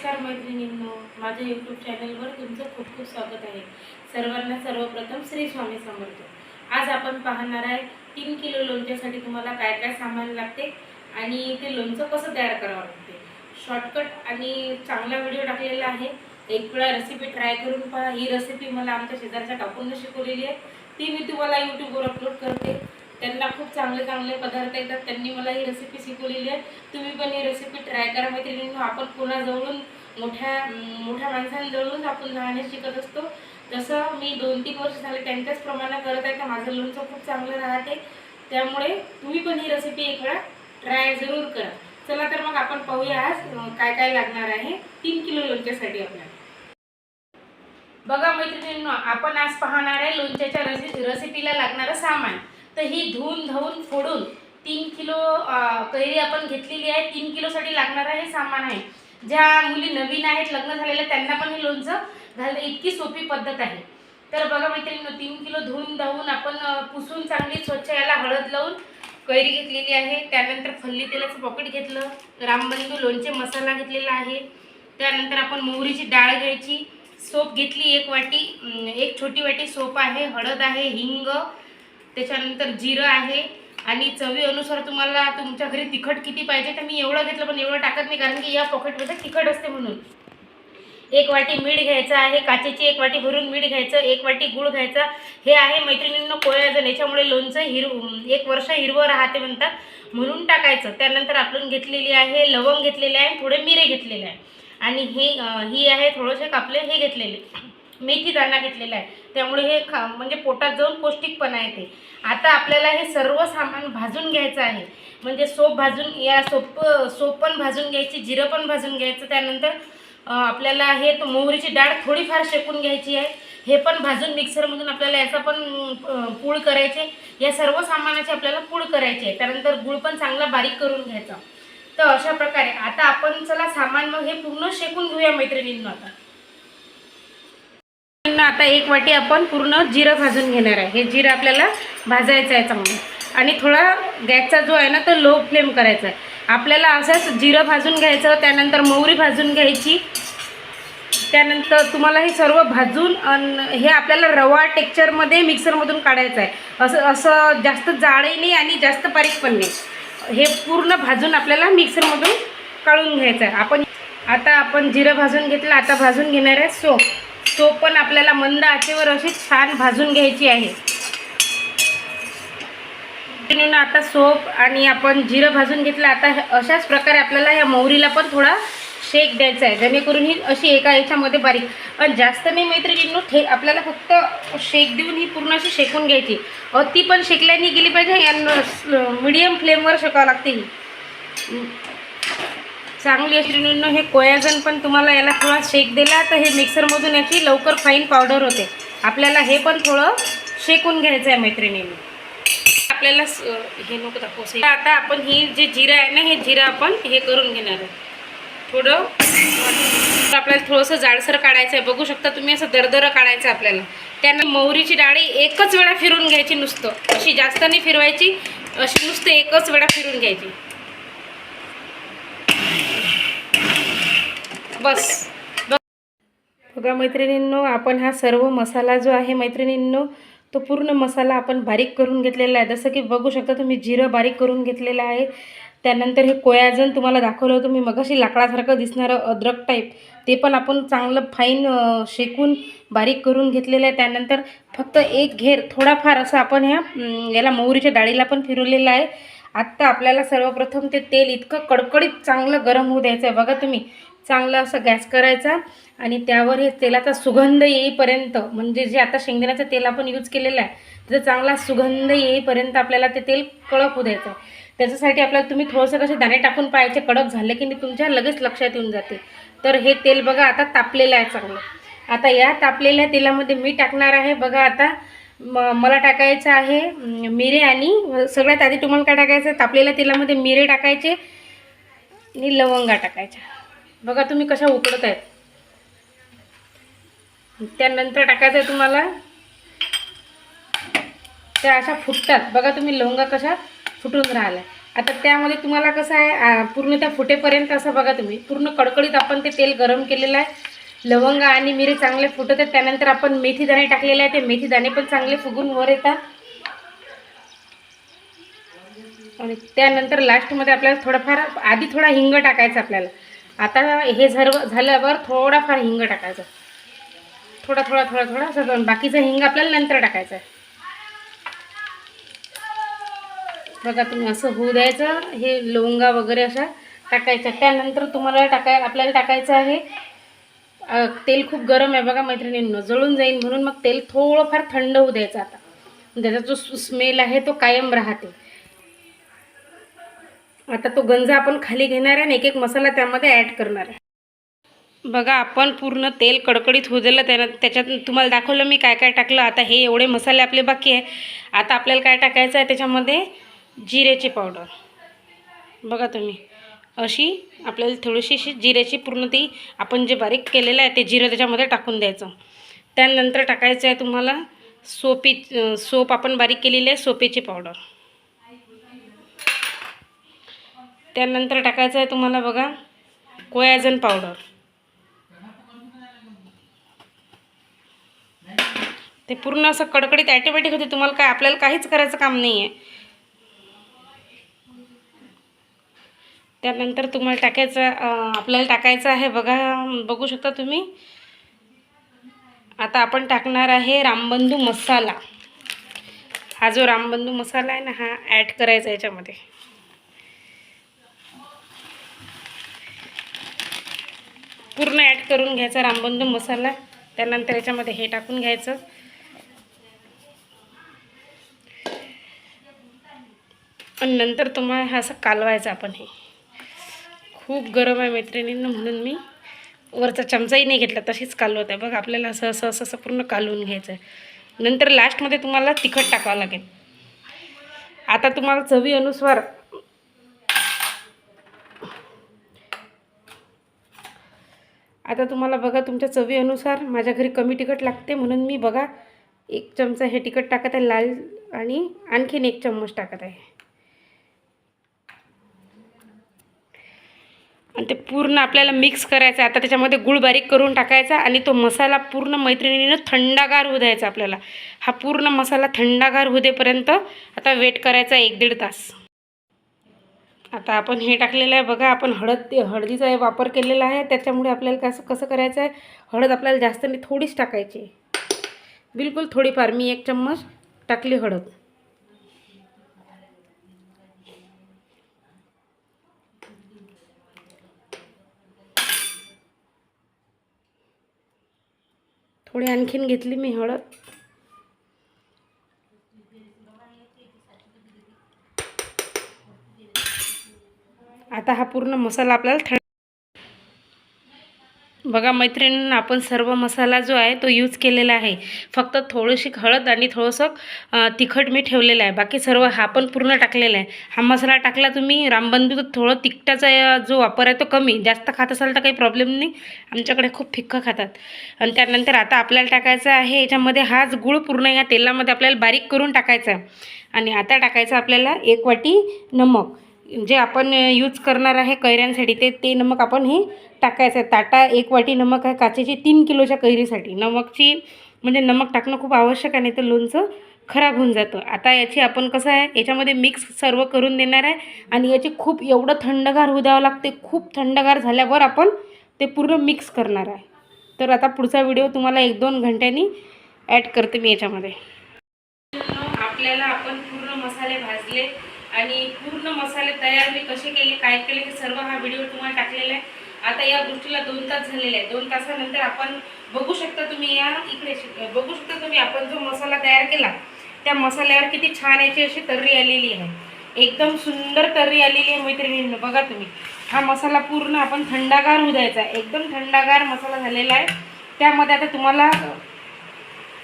नमस्कार मैत्रिणींनो माझ्या यूट्यूब चॅनलवर तुमचं खूप खूप स्वागत आहे. सर्वांना सर्वप्रथम श्री स्वामी समर्थ. आज आपण पाहणार आहे तीन किलो लोणच्यासाठी तुम्हाला काय काय सामान लागते आणि ते लोणचं कसं तयार करावं लागते. शॉर्टकट आणि चांगला व्हिडिओ टाकलेला आहे. एक वेळा रेसिपी ट्राय करून पहा. ही रेसिपी मला आमच्या शेजारच्या टाकून शिकवलेली आहे. ती मी तुम्हाला यूट्यूबवर अपलोड करते. त्यांना खूप चांगले चांगले पदार्थ येतात. त्यांनी मला ही रेसिपी शिकवलेली आहे. तुम्ही पण ही रेसिपी ट्राय करा मैत्रिणींनो. आपण कोणाजवळून मोठ्या मोठ्या माणसांजवळून आपण राहणे शिकत असतो. जसं मी दोन तीन वर्ष झाले त्यांच्याच प्रमाणे करत आहे. तर माझं लोणचं खूप चांगलं राहते. त्यामुळे तुम्ही पण ही रेसिपी एक वेळा ट्राय जरूर करा. चला तर मग आपण पाहूया आज काय काय लागणार आहे. तीन किलो लोणच्यासाठी आपल्याला. बघा मैत्रिणींनो आपण आज पाहणार आहे लोणच्याच्या रेसि रेसिपीला लागणारं सामान. तर ही धुवून धावून फोडून तीन किलो कैरी आपण घेतलेली आहे. तीन किलोसाठी लागणारं हे सामान आहे. ज्या मुली नवीन आहेत लग्न झालेल्या त्यांना पण हे लोणचं घालणं इतकी सोपी पद्धत आहे. तर बघा मैत्रिणींनो तीन किलो धुवून धावून आपण पुसून चांगली स्वच्छ याला हळद लावून कैरी घेतलेली आहे. त्यानंतर फल्ली तेलाचं पॉकेट घेतलं. रामबंधू लोणचे मसाला घेतलेला आहे. त्यानंतर आपण मोहरीची डाळ घ्यायची. सोप घेतली एक वाटी एक छोटी वाटी सोप आहे. हळद आहे हिंग त्याच्यानंतर जिरं आहे आणि चवीनुसार तुम्हाला तुमच्या घरी तिखट किती पाहिजे तर मी एवढं घेतलं पण एवढं टाकत नाही कारण की या पॉकेटमध्ये तिखट असते म्हणून. एक वाटी मीठ घ्यायचं आहे काचेची एक वाटी भरून मीठ घ्यायचं एक वाटी गूळ घ्यायचा. हे आहे मैत्रिणींना कोळ्याजण याच्यामुळे लोणचं हिरव एक वर्ष हिरवं राहते म्हणतात. म्हणून टाकायचं. त्यानंतर आपण घेतलेली आहे लवंग घेतलेले आहे थोडे मिरे घेतलेले आहे. आणि हे ही आहे थोडेसे कापले हे घेतलेले मेथी दाणा घेतलेला आहे. त्यामुळे हे खा म्हणजे पोटात जाऊन पौष्टिकपणा येते. आता आपल्याला हे सर्व सामान भाजून घ्यायचं आहे. म्हणजे सोप भाजून या सोप सोप पण भाजून घ्यायची जिरं पण भाजून घ्यायचं. त्यानंतर आपल्याला हे मोहरीची डाळ थोडीफार शेकून घ्यायची आहे. हे पण भाजून मिक्सरमधून आपल्याला याचा पण पूळ करायचे. या सर्व सामानाची आपल्याला पूळ करायची आहे. त्यानंतर गूळ पण चांगला बारीक करून घ्यायचा. तर अशा प्रकारे आता आपण चला सामान मग हे पूर्ण शेकून घेऊया मैत्रिणींना आता. आता एक वाटी आपण पूर्ण जिरं भाजून घेणार आहे. हे जिरं आपल्याला भाजायचं आहे चांगलं. आणि थोडा गॅसचा जो आहे ना तो लो फ्लेम करायचा आहे. आपल्याला असंच जिरं भाजून घ्यायचं त्यानंतर मोहरी भाजून घ्यायची. त्यानंतर तुम्हाला हे सर्व भाजून अन हे आपल्याला रवा टेक्चरमध्ये मिक्सरमधून काढायचं आहे. असं असं जास्त जाडही नाही आणि जास्त बारीक पण नाही. हे पूर्ण भाजून आपल्याला मिक्सरमधून काढून घ्यायचं आहे. आपण आता आपण जिरं भाजून घेतलं आता भाजून घेणार आहे. सोप सोप पण आपल्याला मंद आचेवर अशी छान भाजून घ्यायची आहे. आता सोप आणि आपण जिरं भाजून घेतलं आता अशाच प्रकारे आपल्याला या मोहरीला पण थोडा शेक द्यायचा आहे. जेणेकरून ही अशी एका याच्यामध्ये बारीक. पण जास्त नाही मैत्रिणींनो ठे आपल्याला फक्त शेक देऊन ही पूर्ण अशी शेकून घ्यायची. अ, ती पण शेकल्याने गेली पाहिजे या मिडियम फ्लेमवर शेकावं लागते ही. चांगली मैत्रिणींनो हे कोयाजन पण तुम्हाला याला थोडा शेक दिला तर हे मिक्सरमधून याची लवकर फाईन पावडर होते. आपल्याला हे पण थोडं शेकून घ्यायचं आहे मैत्रिणीने. आपल्याला हे नको दाखवू आता आपण ही जे जिरं आहे ना हे जिरा आपण हे करून घेणार आहे. थोडं आपल्याला थोडंसं जाडसर काढायचं आहे. बघू शकता तुम्ही असं दरदरं काढायचं आहे आपल्याला. त्यानं मोहरीची डाळी एकच वेळा फिरून घ्यायची नुसतं. अशी जास्त नाही फिरवायची अशी नुसतं एकच वेळा फिरून घ्यायची. बस. बघा मैत्रिणींनो आपण हा सर्व मसाला जो आहे मैत्रिणींनो तो पूर्ण मसाला आपण बारीक करून घेतलेला आहे. जसं की बघू शकता तुम्ही जिरं बारीक करून घेतलेलं आहे. त्यानंतर हे कोयाजन तुम्हाला दाखवलं होतं. मी मगाशी लाकडासारखं दिसणारं अद्रक टाईप ते पण आपण चांगलं फाईन शेकून बारीक करून घेतलेलं आहे. त्यानंतर फक्त एक घेर थोडाफार असं आपण ह्या याला मोहरीच्या डाळीला पण फिरवलेलं आहे. आत्ता आपल्याला सर्वप्रथम ते तेल इतकं कडकडीत चांगलं गरम होऊ द्यायचं आहे. बघा तुम्ही चांगला असा गॅस करायचा आणि त्यावर हे तेलाचा सुगंध येईपर्यंत म्हणजे जे आता शेंगदाण्याचं तेल आपण यूज केलेलं आहे त्याचा चांगला सुगंध येईपर्यंत आपल्याला ते तेल कडक होऊ द्यायचं. आहे त्याच्यासाठी आपल्याला तुम्ही थोडंसं कसे दाणे टाकून पाहायचे कडक झाले की नाही तुमच्या लगेच लक्षात येऊन जाते. तर हे तेल बघा आता तापलेलं आहे चांगलं. आता या तापलेल्या तेलामध्ये मी टाकणार आहे बघा आता म मला टाकायचं आहे मिरे आणि सगळ्यात आधी तुम्हाला काय टाकायचं तापलेल्या तेलामध्ये मिरे टाकायचे आणि लवंगा टाकायच्या. बघा तुम्ही कशा उकडत आहेत. त्यानंतर टाकायचं आहे तुम्हाला. त्या अशा फुटतात. बघा तुम्ही लवंगा कशा फुटून राहिल्या. आता त्यामध्ये तुम्हाला कसं आहे पूर्ण त्या फुटेपर्यंत असं बघा तुम्ही. पूर्ण कडकडीत आपण ते तेल गरम केलेलं आहे. लवंगा आणि मिरे चांगले फुटत आहेत त्यानंतर आपण मेथी दाणे टाकलेले आहे. ते मेथी दाणे पण चांगले फुगून वर येतात. आणि त्यानंतर लास्टमध्ये आपल्याला थोडंफार आधी थोडा हिंग टाकायचा आपल्याला. आता हे झरव झाल्यावर थोडाफार हिंग टाकायचा. थोडा थोडा थोडा थोडा असं करून. बाकीचा हिंग आपल्याला नंतर टाकायचा आहे. बघा तुम्ही असं होऊ द्यायचं. हे लवंगा वगैरे अशा टाकायच्या. त्यानंतर तुम्हाला टाकाय आपल्याला टाकायचं आहे. तेल खूप गरम आहे बघा मैत्रिणींनो जळून जाईल म्हणून मग तेल थोडंफार थंड होऊ द्यायचं आता. त्याचा जो स्मेल आहे तो कायम राहते. आता तो गंज आपण खाली घेणार आहे आणि एक एक मसाला त्यामध्ये ॲड करणार आहे. बघा आपण पूर्ण तेल कडकडीत होऊ दिलं त्यानं त्याच्यात तुम्हाला दाखवलं मी काय काय टाकलं. आता हे एवढे मसाले आपले बाकी आहे. आता आपल्याला काय टाकायचं आहे त्याच्यामध्ये? जिऱ्याची पावडर बघा तुम्ही. अशी आपल्याला थोडीशी अशी जिऱ्याची पूर्ण ती आपण जे बारीक केलेलं आहे ते जिरं त्याच्यामध्ये टाकून द्यायचं. त्यानंतर टाकायचं आहे तुम्हाला सोपी सोप आपण बारीक केलेली आहे सोपेची पावडर त्यानंतर टाकायचं आहे तुम्हाला बघा कोयाजन पावडर ते पूर्ण असं कडकडीत ॲटोमॅटिक होते तुम्हाला काय आपल्याला काहीच करायचं काम नाही आहे त्यानंतर तुम्हाला टाकायचं आपल्याला टाकायचं आहे बघा बघू शकता तुम्ही. आता आपण टाकणार आहे रामबंधू मसाला. हा जो रामबंधू मसाला आहे ना हा ॲड करायचा याच्यामध्ये. पूर्ण ॲड करून घ्यायचा रामबंधू मसाला. त्यानंतर याच्यामध्ये हे टाकून घ्यायचं. आणि नंतर तुम्हाला हा असं कालवायचं आपण हे. खूप गरम आहे मैत्रिणींना म्हणून मी वरचा चमचाही नाही घेतला तशीच कालवत आहे. बघ आपल्याला असं असं असं असं पूर्ण कालवून घ्यायचं आहे. नंतर लास्टमध्ये तुम्हाला तिखट टाकावं लागेल. आता तुम्हाला चवी अनुसार आता तुम्हाला बघा तुमच्या चवीनुसार माझ्या घरी कमी तिखट लागते म्हणून मी बघा एक चमचा हे तिखट टाकत आहे लाल आणि आणखीन एक चम्मच टाकत आहे. आणि ते पूर्ण आपल्याला मिक्स करायचं आहे. आता त्याच्यामध्ये गुळ बारीक करून टाकायचा आणि तो मसाला पूर्ण मैत्रिणीनं थंडागार होऊ द्यायचा आपल्याला. हा पूर्ण मसाला थंडागार होऊ देपर्यंत आता वेट करायचा एक दीड तास. आता आपण हे टाकलेलं आहे. बघा आपण हळद ते हळदीचा वापर केलेला आहे. त्याच्यामुळे आपल्याला कसं कसं करायचं आहे हळद आपल्याला जास्त नाही थोडीच टाकायची. बिलकुल थोडीफार. मी एक चम्मच टाकली हळद. थोडी आणखीन घेतली मी हळद. आता हा पूर्ण मसाला आपल्याला थंड बघा मैत्रिणींना आपण सर्व मसाला जो आहे तो यूज केलेला आहे. फक्त थोडीशी हळद आणि थोडंसं तिखट मी ठेवलेलं आहे. बाकी सर्व हा पण पूर्ण टाकलेला आहे. हा मसाला टाकला तुम्ही रामबंधू तर थोडं तिखटाचा जो वापर आहे तो कमी. जास्त खात असाल तर काही प्रॉब्लेम नाही. आमच्याकडे खूप फिक्कं खातात. आणि त्यानंतर आता आपल्याला टाकायचं आहे याच्यामध्ये हाच गुळ पूर्ण या तेलामध्ये आपल्याला बारीक करून टाकायचा आहे. आणि आता टाकायचं आपल्याला एक वाटी नमक. जे आपण यूज करणार आहे कैऱ्यांसाठी ते ते नमक आपण हे टाकायचं आहे. ताटा एक वाटी नमक आहे काचेची तीन किलोच्या कैरीसाठी. नमकची म्हणजे नमक टाकणं खूप आवश्यक आहे नाही तर लोणचं खराब होऊन जातं. आता याची आपण कसं आहे याच्यामध्ये मिक्स सर्व करून देणार आहे आणि याची खूप एवढं थंडगार होऊ द्यावं लागते. खूप थंडगार झाल्यावर आपण ते पूर्ण मिक्स करणार आहे. तर आता पुढचा व्हिडिओ तुम्हाला एक दोन घंट्यांनी ॲड करते मी याच्यामध्ये. आपल्याला आपण पूर्ण मसाले भाजले. आणि पूर्ण मसाले तयार मी कसे केले काय केले हे सर्व हा व्हिडिओ तुम्हाला टाकलेला आहे. आता या गोष्टीला दोन तास झालेले आहे दोन तासानंतर आपण बघू शकता तुम्ही या इकडे बघू शकता तुम्ही आपण जो मसाला तयार केला त्या मसाल्यावर किती छान याची अशी तर्री आलेली आहे. एकदम सुंदर तर्री आलेली आहे मैत्रिणींनो बघा तुम्ही. हा मसाला पूर्ण आपण थंडागार होऊ द्यायचा एकदम थंडागार मसाला झालेला आहे. त्यामध्ये आता तुम्हाला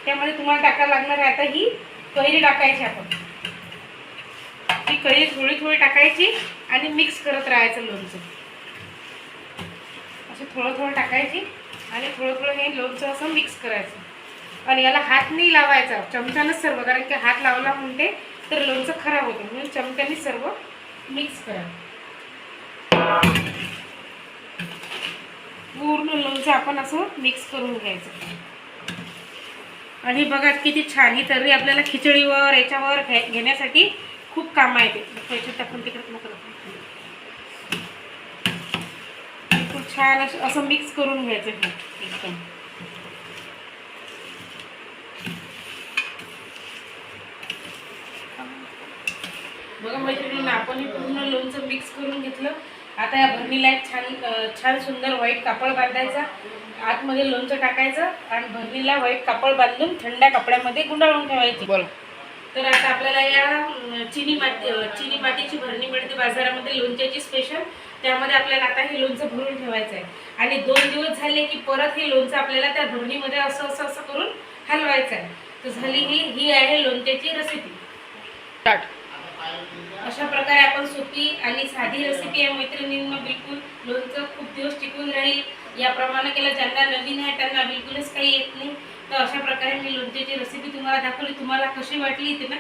त्यामध्ये तुम्हाला टाकायला लागणार आहे आता ही कैरी टाकायची आपण. ही थोडी थोडी टाकायची आणि मिक्स करत राहायचं लोणचं. असं थोडं थोडं टाकायची आणि थोडं थोडं हे लोणचं असं मिक्स करायचं. आणि याला हात नाही लावायचा चमच्यानंच सर्व कारण की हात लावला म्हणते तर लोणचं खराब होतं. म्हणून चमच्याने सर्व मिक्स करा. पूर्ण लोणचं आपण असं मिक्स करून घ्यायचं. आणि बघा किती छान ही तर्री आपल्याला खिचडीवर याच्यावर घे- घेण्यासाठी खूप काम आहे ते. पैसे टाकून तिकडे नको खूप छान असं असं मिक्स करून घ्यायचं हे एकदम. बघा मैत्रिणींना आपण हे पूर्ण लोणचं मिक्स करून घेतलं. आता या भरणीला एक छान छान सुंदर व्हाईट कापड बांधायचा. आतमध्ये लोणचं टाकायचं आणि भरणीला व्हाईट कापड बांधून थंड्या कपड्यामध्ये गुंडाळून ठेवायची. बोला तर आता आपल्याला या चिनी माती चिनी मातीची भरणी मिळते बाजारामध्ये लोणच्याची स्पेशल त्यामध्ये आपल्याला आता हे लोणचं भरून ठेवायचं आहे आणि दोन दिवस झाले की परत हे लोणचं आपल्याला त्या भरणीमध्ये असं असं असं करून हलवायचं आहे तर झाली ही ही आहे लोणच्याची रेसिपी अशा प्रकारे आपण सोपी आणि साधी रेसिपी आहे मैत्रिणींना बिलकुल लोणचं खूप दिवस टिकून राहील. याप्रमाणे केलं ज्यांना नवीन आहे त्यांना बिलकुलच काही येत नाही. तर अशा प्रकारे मी लोणच्याची रेसिपी तुम्हाला दाखवली. तुम्हाला कशी वाटली ते ना